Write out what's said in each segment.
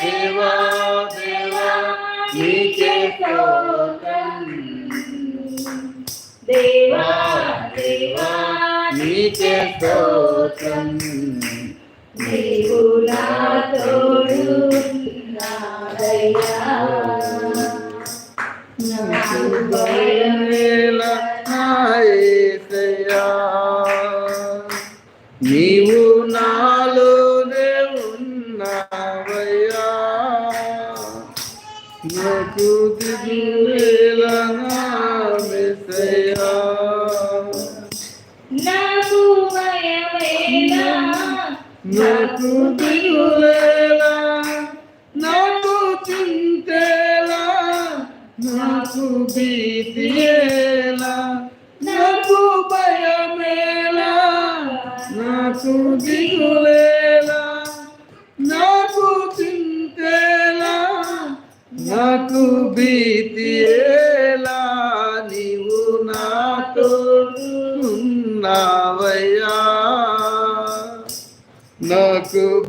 దేవా దేవా నీకే స్తోత్రం దేవా దేవా నీకే స్తోత్రం నీవు నా తోడు నాకు దిగులేల నా మెస్సయ్యా. నాకు భయమేలా నాకు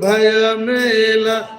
నాకు భయమేల నా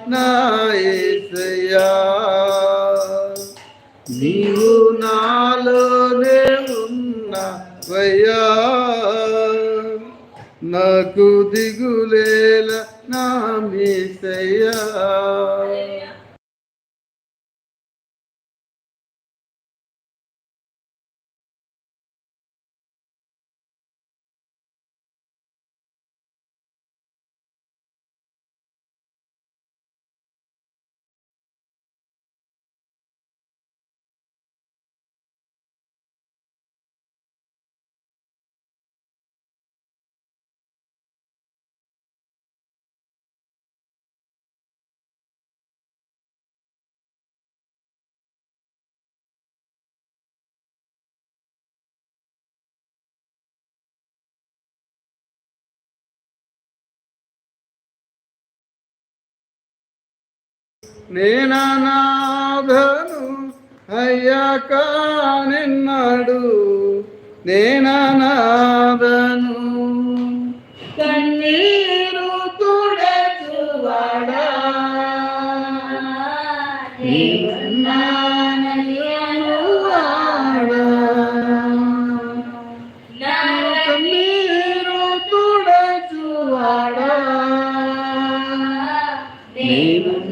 నేనానాథను అయ్యాక నిన్నాడు నేనానాథను.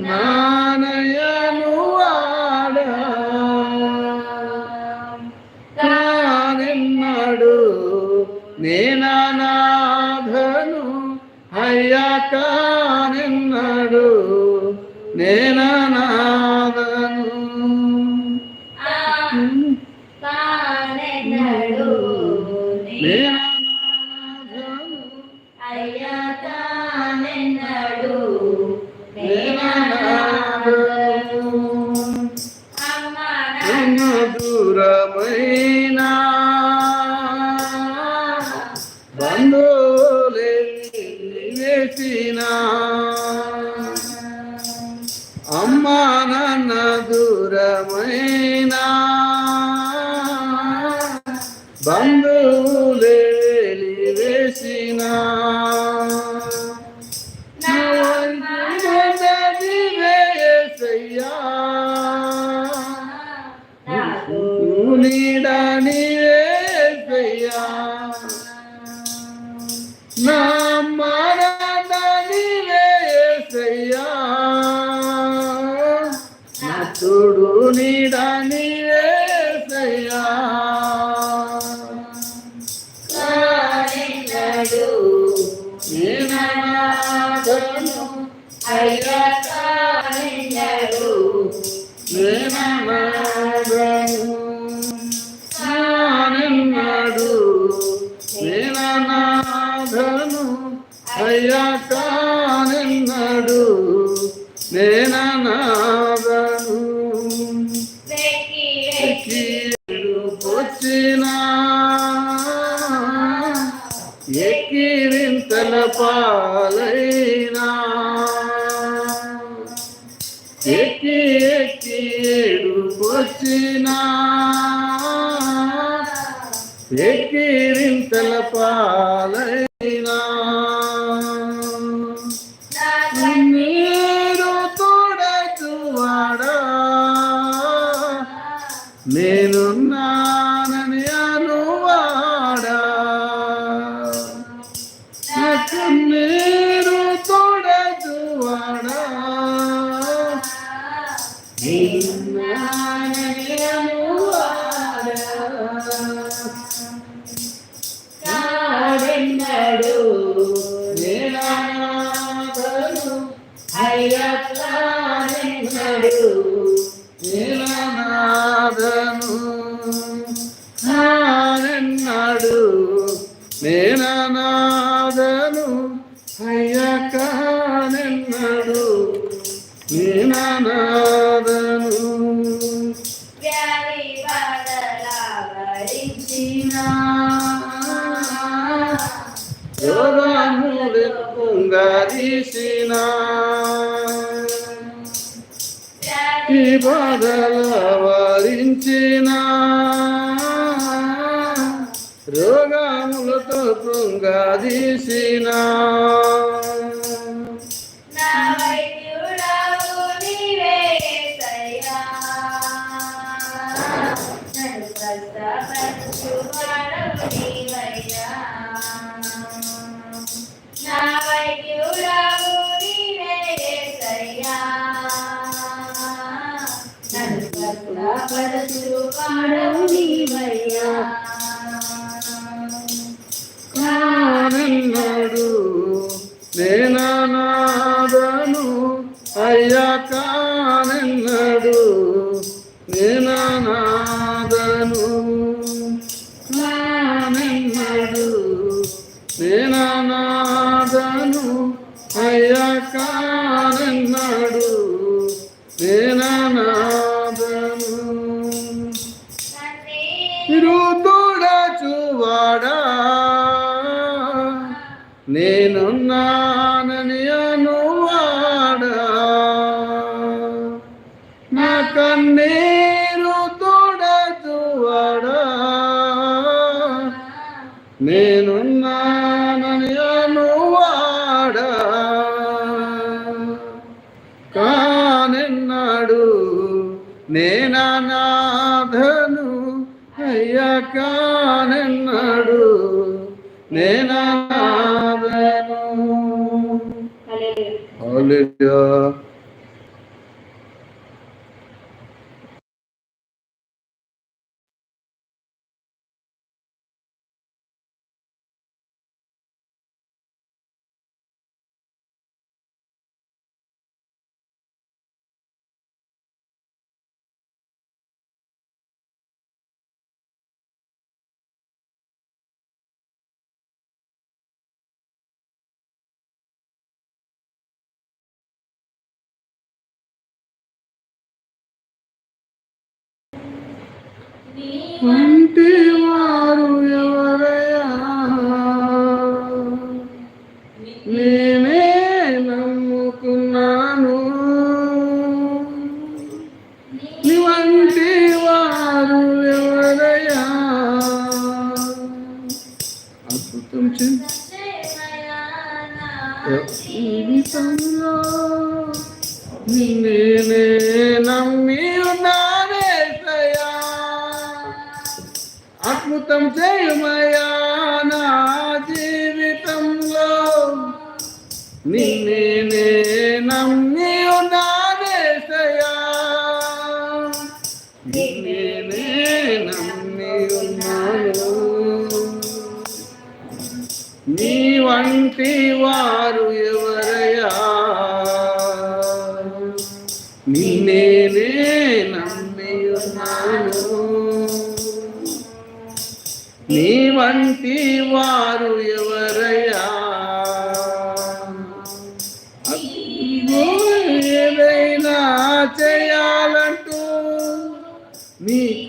मान मधुरमय నేనాదను అయ్యా కానెన్నడు నేనాదను వచ్చిన ఎక్కిరింతల పాలైనా. ఎక్కి ఎక్కి వచ్చిన ఎక్కిరింతల పాల May రోగములతో పొంగదీసిన తోడ చూవాడా నేనున్నానని అనువాడా? కానెన్నాడు? నేనానాథను అయ్యా కానెన్నాడు? నేనానాథను. హల్లెలూయా. వంటి నిన్నే నమ్మి ఉన్నానేసయ్యా నిన్నే నమ్మి ఉన్నాను. నీ వంటి వారు ఎవరయా నిన్నే నమ్మి ఉన్నాను. నీ వంటి వారు ఎవరు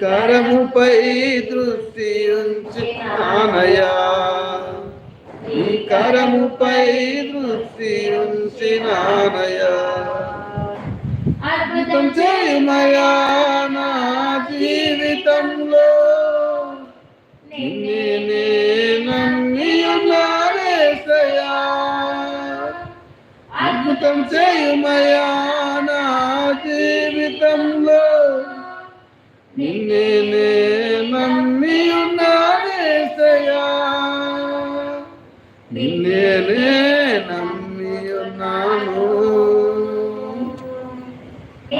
కరముపై దృష్టి ఉంచి నానయా నీ కరముపై దృష్టి ఉంచి నానయా అద్భుతం చేయమయా నా జీవితంలో? నిన్నే నమ్మి ఉన్నారేసయా అద్భుతం అద్భుతం చేయుమయా నా జీవితంలో? నిన్నే నమ్మి ఉన్నానేసయ్యా నిన్నే నమ్మి ఉన్నాను.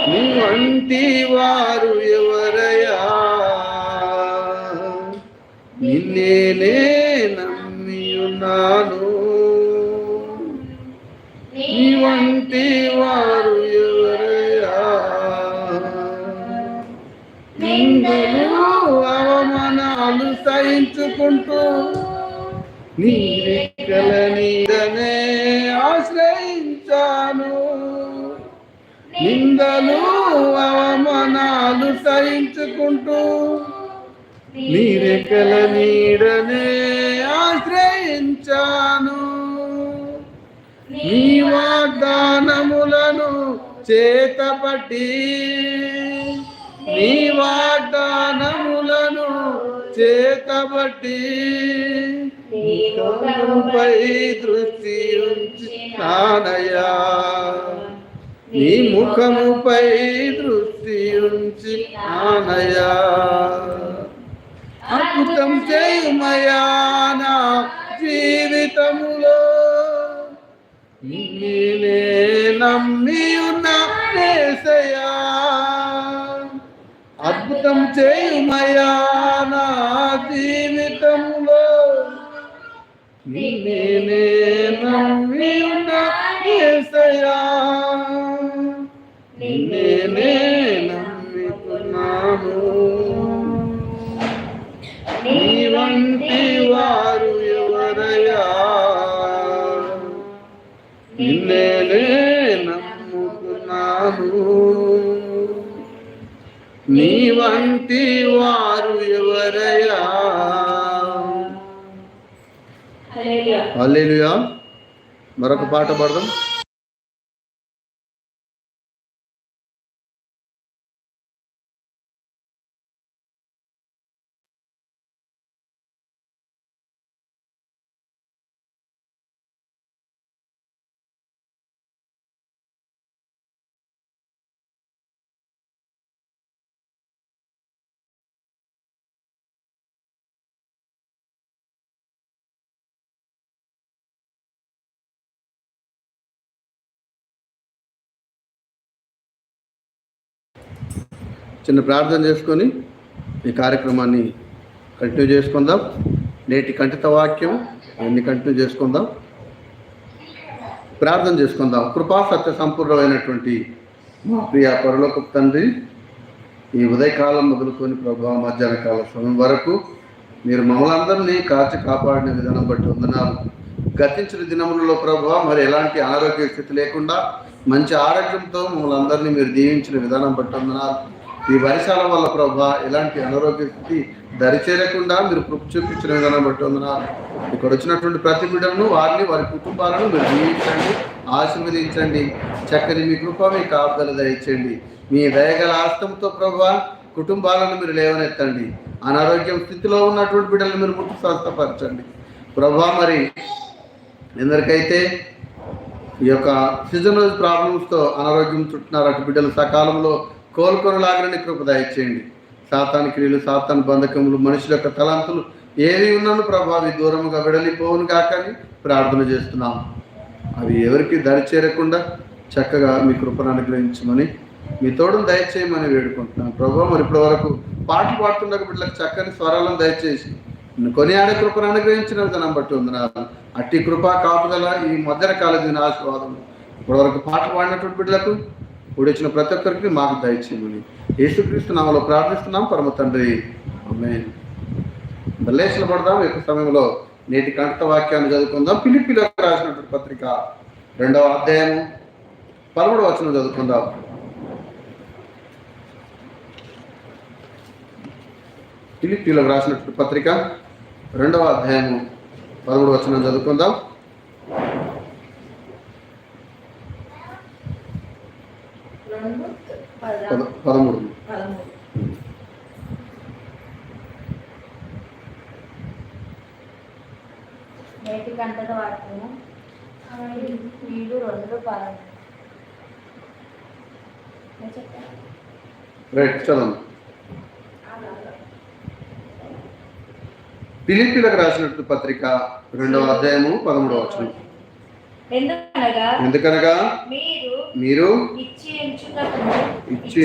నీ వారు ఎవరయ్యా నిన్నే అవమానాలు సహించుకుంటూ నీ నీడనే ఆశ్రయించాను. నిందలు అవమానాలు సహించుకుంటూ నీరెక్కల నీడనే ఆశ్రయించాను. నీ వాగ్దానములను చేతపట్టి నీ వాగ్దానములను చేతబట్టి నీ కనుపై దృష్టి ఉంచి నానయ్యా నీ ముఖముపై దృష్టి ఉంచి నానయ్యా అద్భుతం చేయుమయా నా జీవితములో. నేనే నమ్మి అద్భుతం చేయుమయా నా జీవితంలో. నేనే నమ్మి ఉన్నా యేసయ్యా నేనే నీ వంటి వారు ఎవరయా నిన్నే నమ్ముకున్నాను నీ వంటి వారు హల్లెలూయా. మరొక పాట పాడదాం. చిన్న ప్రార్థన చేసుకొని ఈ కార్యక్రమాన్ని కంటిన్యూ చేసుకుందాం. నేటి కంఠిత వాక్యం అన్ని కంటిన్యూ చేసుకుందాం. ప్రార్థన చేసుకుందాం. కృపా సత్య సంపూర్ణమైనటువంటి మా ప్రియ పరలోక తండ్రి ఈ ఉదయకాలం మొదలుకొని ప్రభావ మధ్యాహ్న కాల సమయం వరకు మీరు మమ్మల్ని అందరినీ కాచి కాపాడిన విధానం బట్టి వందనాలు. గతించిన దినములలో ప్రభావ మరి ఎలాంటి అనారోగ్య స్థితి లేకుండా మంచి ఆరోగ్యంతో మమ్మల్ని అందరినీ మీరు దీవించిన విధానం బట్టి వందనాలు. ఈ వర్షాల వల్ల ప్రభా ఎలాంటి అనారోగ్య స్థితి దరిచేరకుండా మీరు కృప చూపించిన విధానం బట్టి వందనాలు. ఇక్కడ వచ్చినటువంటి ప్రతి బిడ్డను వారిని వారి కుటుంబాలను మీరు జీవించండి ఆశీర్వదించండి. చక్కని మీ కృప మీ కాపుదల దయచేయండి. మీ దయగల ఆస్తంతో ప్రభా కుటుంబాలను మీరు లేవనెత్తండి. అనారోగ్యం స్థితిలో ఉన్నటువంటి బిడ్డలను మీరు ముట్టు స్వస్థపరచండి. ప్రభా మరి ఎందరికైతే ఈ యొక్క సీజనల్ ప్రాబ్లమ్స్తో అనారోగ్యం చుట్టినారు అటు బిడ్డలు సకాలంలో కోలుకొనలాగని కృప దయచేయండి. సాతాని క్రియలు సాతాను బంధకములు మనుషుల యొక్క తలాంతులు ఏవి ఉన్నాను ప్రభావి దూరముగా విడలిపోవును కాకని ప్రార్థన చేస్తున్నాం. అవి ఎవరికి దరి చేరకుండా చక్కగా మీ కృపను అనుగ్రహించమని మీ తోడును దయచేయమని వేడుకుంటున్నాను ప్రభు మరి ఇప్పటి వరకు పాటలు పాడుతుండగా బిడ్డలకు చక్కని స్వరాలను దయచేసి కొని కొనియాడే కృపను అనుగ్రహించిన విధానం బట్టి ఉంది అట్టి కృప కాపుదల ఈ మధ్యన కాల దిన ఆశీర్వాదం ఇప్పటివరకు పాటలు పాడినటువంటి బిడ్డలకు కూడిచ్చిన ప్రతి ఒక్కరికి మాకు దయచేయమని. యేసుక్రీస్తు నామలో ప్రార్థిస్తున్నాం. పరమ తండ్రి. ఆమె బల్లేసులు పడదాం. ఎక్కువ సమయంలో నేటి కంఠ వాక్యాన్ని చదువుకుందాం. పిలిపిలకు రాసినటువంటి పత్రిక రెండవ అధ్యాయము పదమూడు వచనం చదువుకుందాం. పిలిపిలకు రాసినటువంటి పత్రిక రెండవ అధ్యాయము పదమూడు వచనం చదువుకుందాం. ఫిలిపిలకు రాసినట్టు పత్రిక రెండవ అధ్యాయము పదమూడవ వచనం. ఎందుకనగా మీరు ఇచ్చి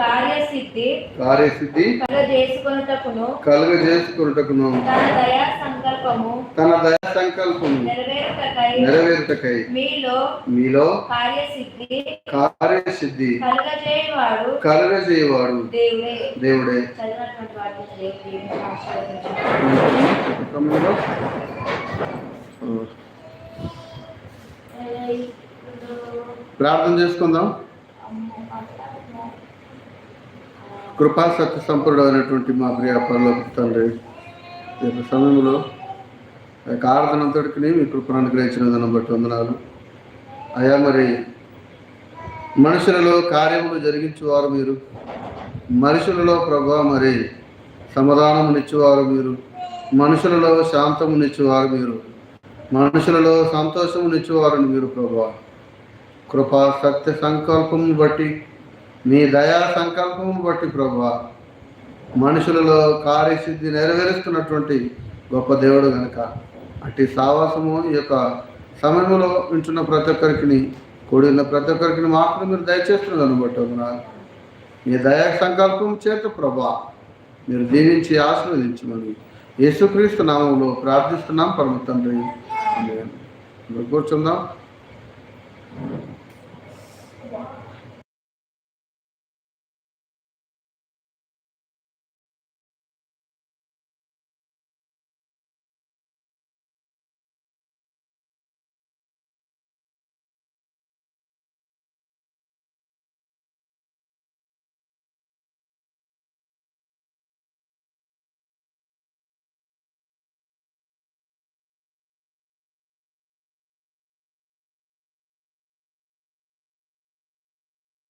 కార్యసిద్ధి కార్యసిద్ధి కలగజేసుకొనుటకును. కలుగజేసుకున్నటకును తన దయా సంకల్పము తన దయా సంకల్పము నెరవేరుటకై నెరవేరుటకై మీలో మీలో కార్యసిద్ధి కార్యసిద్ధి కలగజేయవాడు కలుగజేయవాడు దేవుడే. దేవుడే. చదివినటువంటి వాటిని ప్రార్థన చేసుకుందాం. కృపా సత్య సంపూర్ణమైనటువంటి మా ప్రియ పరలోక తండ్రి ఈ యొక్క సమయంలో ఆ ఆరాధనంతటికి మీ కృపను అనుగ్రహించినందును బట్టి వందనాలు. అయా మరి మనుషులలో కార్యములు జరిగించేవారు మీరు మనుషులలో ప్రభా మరి సమాధానమునిచ్చేవారు మీరు మనుషులలో శాంతమునిచ్చేవారు మీరు మనుషులలో సంతోషమునిచ్చేవారు మీరు ప్రభా. కృపా సత్య సంకల్పం బట్టి మీ దయా సంకల్పము బట్టి ప్రభా మనుషులలో కార్యసిద్ధి నెరవేరుస్తున్నటువంటి గొప్ప దేవుడు కనుక అట్టి సావాసము ఈ యొక్క సమయంలో వింటున్న ప్రతి ఒక్కరికి కూడిన ప్రతి ఒక్కరికి మాత్రం మీరు దయచేస్తున్నారు బట్టి మీ దయా సంకల్పం చేత ప్రభా మీరు దీవించి ఆశీర్వదించమని యేసుక్రీస్తు నామంలో ప్రార్థిస్తున్నాం పరమ తండ్రి. కూర్చుందాం.